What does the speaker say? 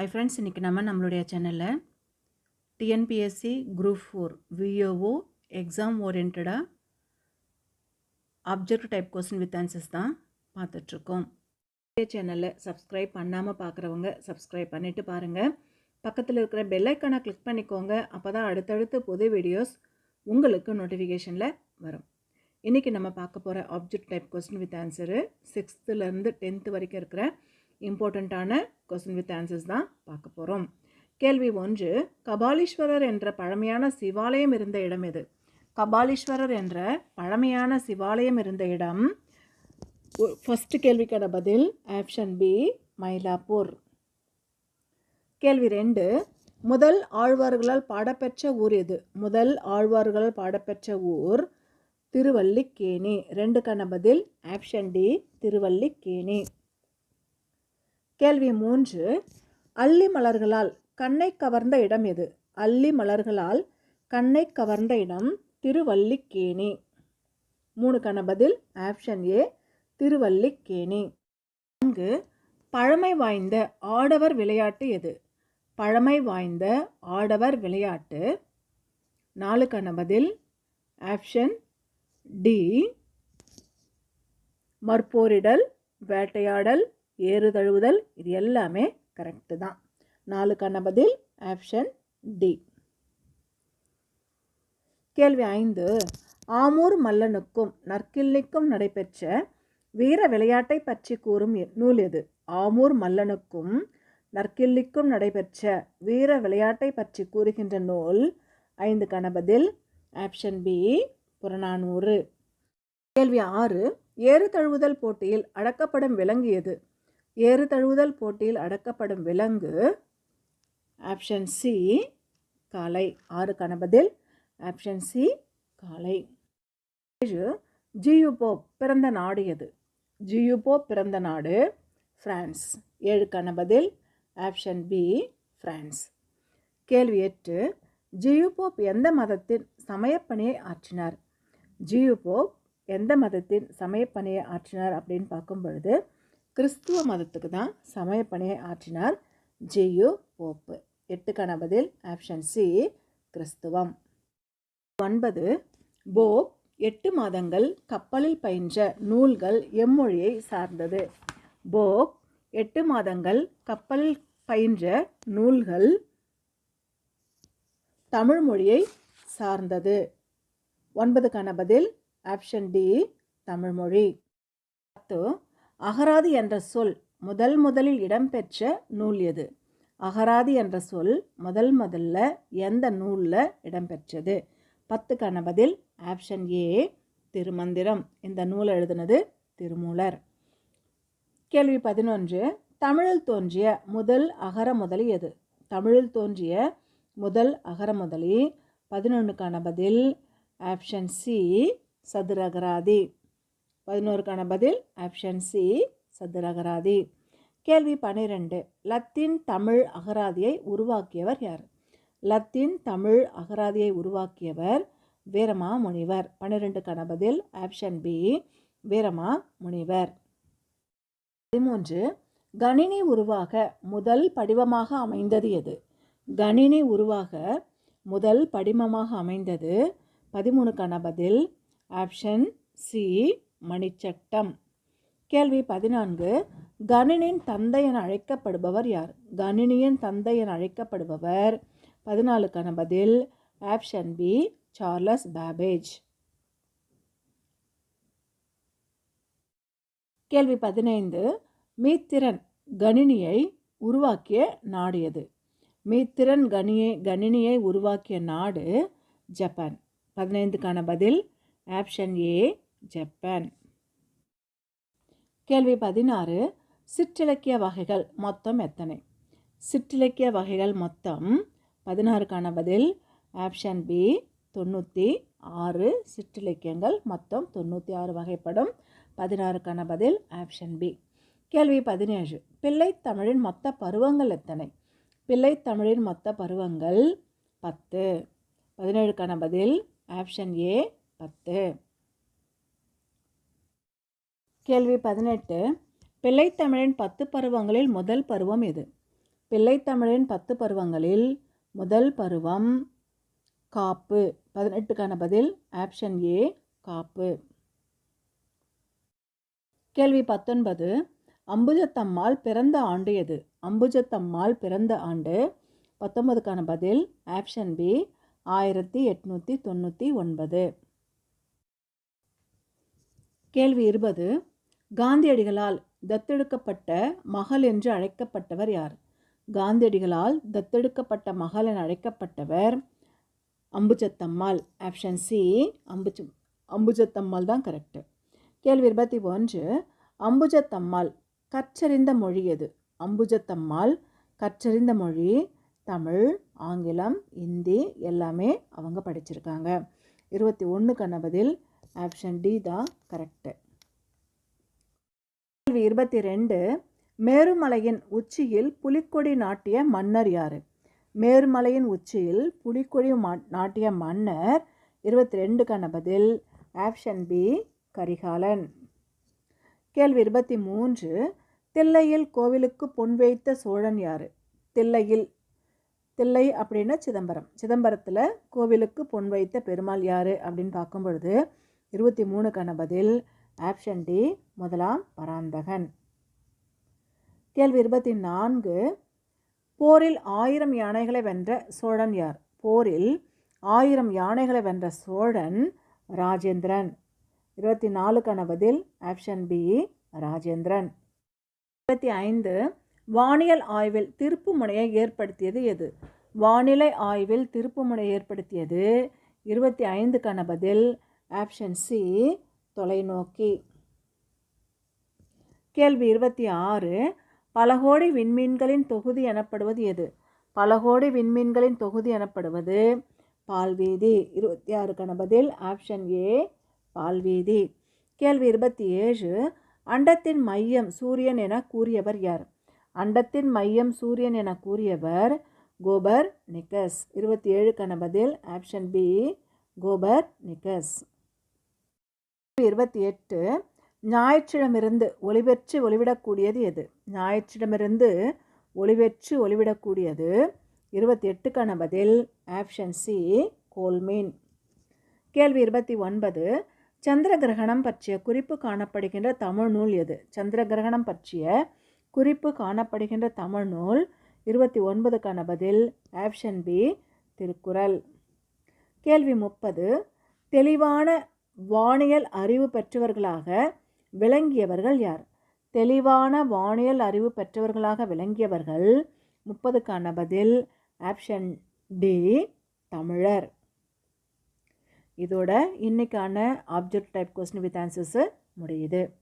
ஐ friends இன்றைக்கி நம்ம நம்மளுடைய சேனலில் TNPSC group four VAO exam ஓரியன்டாக object type question with answers தான் பார்த்துட்ருக்கோம். சேனலில் சப்ஸ்கிரைப் பண்ணாமல் பார்க்குறவங்க சப்ஸ்கிரைப் பண்ணிவிட்டு பாருங்கள் பக்கத்தில் இருக்கிற பெல்லைக்கானை கிளிக் பண்ணிக்கோங்க. அப்போ தான் அடுத்தடுத்து புது வீடியோஸ் உங்களுக்கு நோட்டிஃபிகேஷனில் வரும். இன்றைக்கி நம்ம பார்க்க போகிற object type question with answer சிக்ஸ்த்துலேருந்து டென்த்து வரைக்கும் இருக்கிற இம்பார்ட்டண்ட்டான கொஸ்டின் வித் ஆன்சர்ஸ் தான் பார்க்க போகிறோம் கேள்வி ஒன்று கபாலீஸ்வரர் என்ற பழமையான சிவாலயம் இருந்த இடம் எது? கபாலீஸ்வரர் என்ற பழமையான சிவாலயம் இருந்த இடம் ஃபஸ்ட்டு கேள்விக்கான பதில் ஆப்ஷன் பி மயிலாப்பூர். கேள்வி ரெண்டு முதல் ஆழ்வார்களால் பாடப்பெற்ற ஊர் எது? முதல் ஆழ்வார்களால் பாடப்பெற்ற ஊர் திருவல்லிக்கேணி. ரெண்டுக்கான பதில் ஆப்ஷன் டி திருவல்லிக்கேணி. கேள்வி மூன்று. அல்லி மலர்களால் கண்ணை கவர்ந்த இடம் எது? அல்லி மலர்களால் கண்ணை கவர்ந்த இடம் திருவல்லிக்கேணி. மூணுக்கான பதில் ஆப்ஷன் ஏ திருவல்லிக்கேணி. நான்கு பழமை வாய்ந்த ஆடவர் விளையாட்டு எது? பழமை வாய்ந்த ஆடவர் விளையாட்டு. நாலுக்கான பதில் ஆப்ஷன் டி மற்போரிடல் வேட்டையாடல் ஏறு தழுவுதல் இது எல்லாமே கரெக்டு தான். நாலுக்கான பதில் ஆப்ஷன் டி கேள்வி ஐந்து. ஆமூர் மல்லனுக்கும் நற்கிள்ளிக்கும் நடைபெற்ற வீர விளையாட்டை பற்றி கூறும் நூல் எது? ஆமூர் மல்லனுக்கும் நற்கிள்ளிக்கும் நடைபெற்ற வீர விளையாட்டை பற்றி கூறுகின்ற நூல் ஐந்து கணபதில் ஆப்ஷன் பி புறநானூறு. கேள்வி ஆறு. ஏறு தழுவுதல் போட்டியில் அடக்கப்படும் விலங்கியது ஏறு தழுவுதல் போட்டியில் அடக்கப்படும் விலங்கு ஆப்ஷன் சி காலை ஆறு கணபதில் ஆப்ஷன் சி காலை ஏழு ஜியுபோப் பிறந்த நாடு எது? ஜியூபோ பிறந்த நாடு ஃப்ரான்ஸ். ஏழு கணபதில் ஆப்ஷன் பி ஃப்ரான்ஸ். கேள்வி எட்டு ஜியூபோப் எந்த மதத்தின் சமயப்பணியை ஆற்றினார்? ஜியூபோப் எந்த மதத்தின் சமயப்பணியை ஆற்றினார் அப்படின்னு பார்க்கும் பொழுது கிறிஸ்துவ மதத்துக்கு தான் சமயப்பணியை ஆற்றினார் ஜெயு போப்பு. எட்டுக்கான பதில் ஆப்ஷன் சி கிறிஸ்துவம். ஒன்பது போப் எட்டு மாதங்கள் கப்பலில் பயின்ற நூல்கள் எம்மொழியை சார்ந்தது. போப் எட்டு மாதங்கள் கப்பலில் பயின்ற நூல்கள் தமிழ் மொழியை சார்ந்தது. ஒன்பதுக்கான பதில் ஆப்ஷன் டி தமிழ்மொழி பத்து அகராதி என்ற சொல் முதல் முதலில் இடம்பெற்ற நூல் எது? அகராதி என்ற சொல் முதல் முதல்ல எந்த நூலில் இடம்பெற்றது? பத்துக்கான பதில் ஆப்ஷன் ஏ திருமந்திரம். இந்த நூல் எழுதினது திருமூலர். கேள்வி பதினொன்று தமிழில் தோன்றிய முதல் அகர முதலி எது? தமிழில் தோன்றிய முதல் அகர முதலி. பதினொன்றுக்கான பதில் ஆப்ஷன் சி சதுரகராதி பதினோருக்கான பதில் ஆப்ஷன் சி சதுரகராதி கேள்வி பன்னிரெண்டு லத்தீன் தமிழ் அகராதியை உருவாக்கியவர் யார்? லத்தீன் தமிழ் அகராதியை உருவாக்கியவர் வீரமா முனிவர் பன்னிரெண்டுக்கான பதில் ஆப்ஷன் பி வீரமா முனிவர் பதிமூன்று. கணினி உருவாக முதல் படிவமாக அமைந்தது எது? கணினி உருவாக முதல் படிமமாக அமைந்தது. பதிமூணுக்கான பதில் ஆப்ஷன் சி மணிச்சட்டம். கேள்வி பதினான்கு. கணினியின் தந்தை என அழைக்கப்படுபவர் யார்? கணினியின் தந்தை என அழைக்கப்படுபவர். பதினாலுக்கான பதில் ஆப்ஷன் பி சார்லஸ் பேபேஜ். கேள்வி பதினைந்து. மீத்திரன் கணினியை உருவாக்கிய நாடு எது மீத்திரன் கணியை கணினியை உருவாக்கிய நாடு ஜப்பான். பதினைந்துக்கான பதில் ஆப்ஷன் ஏ ஜப்பான். கேள்வி பதினாறு. சிற்றிலக்கிய வகைகள் மொத்தம் எத்தனை? சிற்றிலக்கிய வகைகள் மொத்தம் பதினாறுக்கான பதில் ஆப்ஷன் பி தொண்ணூற்றி ஆறு. சிற்றிலக்கியங்கள் மொத்தம் தொண்ணூற்றி ஆறு வகைப்படும். பதினாறுக்கான பதில் ஆப்ஷன் பி. கேள்வி பதினேழு. பிள்ளைத்தமிழின் மொத்த பருவங்கள் எத்தனை? பிள்ளைத்தமிழின் மொத்த பருவங்கள் பத்து. பதினேழுக்கான பதில் ஆப்ஷன் ஏ பத்து. கேள்வி பதினெட்டு. பிள்ளைத்தமிழின் பத்து பருவங்களில் முதல் பருவம் எது? பிள்ளைத்தமிழின் பத்து பருவங்களில் முதல் பருவம் காப்பு. பதினெட்டுக்கான பதில் ஆப்ஷன் ஏ காப்பு. கேள்வி பத்தொன்பது. அம்புஜத்தம்மாள் பிறந்த ஆண்டு எது? அம்புஜத்தம்மாள் பிறந்த ஆண்டு. பத்தொன்பதுக்கான பதில் ஆப்ஷன் பி ஆயிரத்தி எட்நூற்றி தொண்ணூற்றி ஒன்பது. கேள்வி இருபது. காந்தியடிகளால் தத்தெடுக்கப்பட்ட மகள் என்று அழைக்கப்பட்டவர் யார்? காந்தியடிகளால் தத்தெடுக்கப்பட்ட மகள் என அழைக்கப்பட்டவர் அம்புஜத்தம்மாள். ஆப்ஷன் சி அம்புஜ அம்புஜத்தம்மாள் தான் கரெக்டு கேள்வி இருபத்தி ஒன்று அம்புஜத்தம்மாள் கற்றறிந்த மொழி எது? அம்புஜத்தம்மாள் கற்றறிந்த மொழி தமிழ் ஆங்கிலம் இந்தி எல்லாமே அவங்க படிச்சிருக்காங்க. இருபத்தி ஒன்றுக்கான பதில் ஆப்ஷன் டி தான் கரெக்டு இருபத்தி ரெண்டு மேருமலையின் உச்சியில் புலிக்கொடி நாட்டிய மன்னர் யார்? மேருமலையின் உச்சியில் புலிக்கொடி மா- நாட்டிய மன்னர் இருபத்தி ரெண்டுக்கான பதில் ஆப்ஷன் பி கரிகாலன். கேள்வி இருபத்தி மூன்று தில்லையில் கோவிலுக்கு பொன் வைத்த சோழன் யார்? தில்லையில் தில்லை அப்படின்னா சிதம்பரம். சிதம்பரத்தில் கோவிலுக்கு பொன் வைத்த பெருமாள் யார் அப்படின்னு பார்க்கும் பொழுது இருபத்தி மூணுக்கான பதில் ஆப்ஷன் டி முதலாம் பராந்தகன். கேள்வி இருபத்தி நான்கு போரில் ஆயிரம் யானைகளை வென்ற சோழன் யார்? போரில் ஆயிரம் யானைகளை வென்ற சோழன் ராஜேந்திரன். இருபத்தி நாலுக்கான பதில் ஆப்ஷன் பி ராஜேந்திரன். இருபத்தி ஐந்து வானியல் ஆய்வில் திருப்பு முனையை ஏற்படுத்தியது எது? வானிலை ஆய்வில் திருப்பு முனையை ஏற்படுத்தியது. இருபத்தி ஐந்துக்கான பதில் ஆப்ஷன் சி தொலைநோக்கி. கேள்வி இருபத்தி ஆறு. பல கோடி விண்மீன்களின் தொகுதி எனப்படுவது எது? பல கோடி விண்மீன்களின் தொகுதி எனப்படுவது பால்வீதி இருபத்தி ஆறுக்கான பதில் ஆப்ஷன் ஏ பால்வீதி கேள்வி இருபத்தி ஏழு. அண்டத்தின் மையம் சூரியன் என கூறியவர் யார்? அண்டத்தின் மையம் சூரியன் என கூறியவர் கோபர் நிக்கஸ் இருபத்தி ஏழுக்கான பதில் ஆப்ஷன் பி கோபர் நிக்கஸ் இருபத்தி எட்டு ஞாயிற்றிடமிருந்து ஒளிபெற்று ஒளிவிடக்கூடியது எது? ஞாயிற்றிடமிருந்து ஒளிபெற்று ஒளிவிடக்கூடியது இருபத்தி எட்டுக்கான பதில் ஆப்ஷன் சி கோல்மீன். கேள்வி இருபத்தி ஒன்பது. சந்திர கிரகணம் பற்றிய குறிப்பு காணப்படுகின்ற தமிழ் நூல் எது? சந்திர கிரகணம் பற்றிய குறிப்பு காணப்படுகின்ற தமிழ் நூல் இருபத்தி ஒன்பதுக்கான பதில் ஆப்ஷன் பி திருக்குறள். கேள்வி முப்பது. தெளிவான வானியல் அறிவு பெற்றவர்களாக விளங்கியவர்கள் யார்? தெளிவான வானியல் அறிவு பெற்றவர்களாக விளங்கியவர்கள் முப்பதுக்கான பதில் ஆப்ஷன் டி தமிழர். இதோட இன்னைக்கான object type question with answers முடியுது.